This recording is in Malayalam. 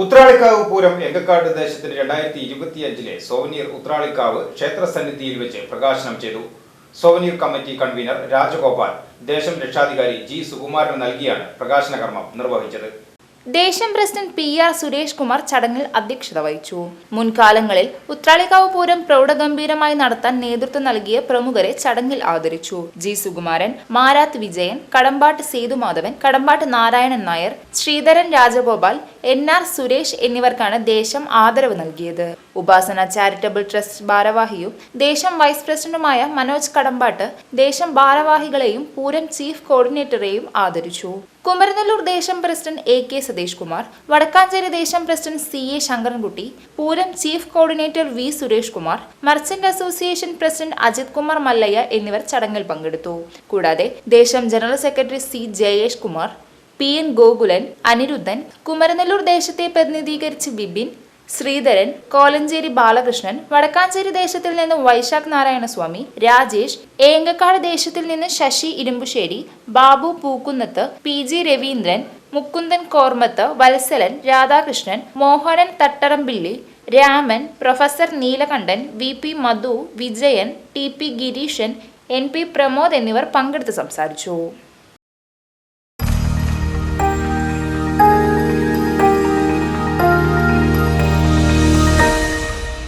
ഉത്രാളിക്കാവ് പൂരം എങ്കക്കാട് ദേശത്തിന് രണ്ടായിരത്തി ഇരുപത്തിയഞ്ചിലെ സോവനീർ ഉത്രാളിക്കാവ് ക്ഷേത്ര സന്നിധിയിൽ വെച്ച് പ്രകാശനം ചെയ്തു. സോവനീർ കമ്മിറ്റി കൺവീനർ രാജഗോപാൽ ദേശം രക്ഷാധികാരി ജി സുകുമാരൻ നൽകിയാണ് പ്രകാശന കർമ്മം നിർവഹിച്ചത്. ദേശം president P R Suresh Kumar ചടങ്ങിൽ അധ്യക്ഷത വഹിച്ചു. മുൻകാലങ്ങളിൽ ഉത്രാളിക്കാവ് പൂരം പ്രൗഢഗംഭീരമായി നടത്താൻ നേതൃത്വം നൽകിയ പ്രമുഖരെ ചടങ്ങിൽ ആദരിച്ചു. G Sukumaran Marath Vijayan Kadambatt Sethumadhavan Kadambatt Narayanan Nair Sreedharan Rajagopal N R Suresh എന്നിവർക്കാണ് ദേശം ആദരവ് നൽകിയത്. ഉപാസന ചാരിറ്റബിൾ ട്രസ്റ്റ് ഭാരവാഹിയും ദേശം വൈസ് പ്രസിഡന്റുമായ മനോജ് കടമ്പാട്ട് ദേശം ഭാരവാഹികളെയും പൂരം ചീഫ് കോർഡിനേറ്ററെയും ആദരിച്ചു. കുമരനെല്ലൂർ ദേശം president A K Satheesh Kumar Vadakkanchery ദേശം president C A Sankarankutty Pooram chief coordinator V Suresh Kumar merchant association president Ajith Kumar Mallayya എന്നിവർ ചടങ്ങിൽ പങ്കെടുത്തു. കൂടാതെ ദേശം general secretary C Jayesh Kumar P N Gokulan Anirudhan Kumaranellur ദേശത്തെ പ്രതിനിധീകരിച്ച് ബിബിൻ ശ്രീധരൻ കോലഞ്ചേരി ബാലകൃഷ്ണൻ വടക്കാഞ്ചേരി ദേശത്തിൽ നിന്ന് വൈശാഖ് നാരായണസ്വാമി രാജേഷ് ഏങ്കക്കാട് ദേശത്തിൽ നിന്ന് Sasi Irumbusseri Babu Pookkunnath P G Raveendran Mukundan Kormath Valsalan Radhakrishnan Mohanan Thattarampilly Raman professor Neelakantan V P Madhu Vijayan T P Gireesan N P Pramod എന്നിവർ പങ്കെടുത്ത് സംസാരിച്ചു.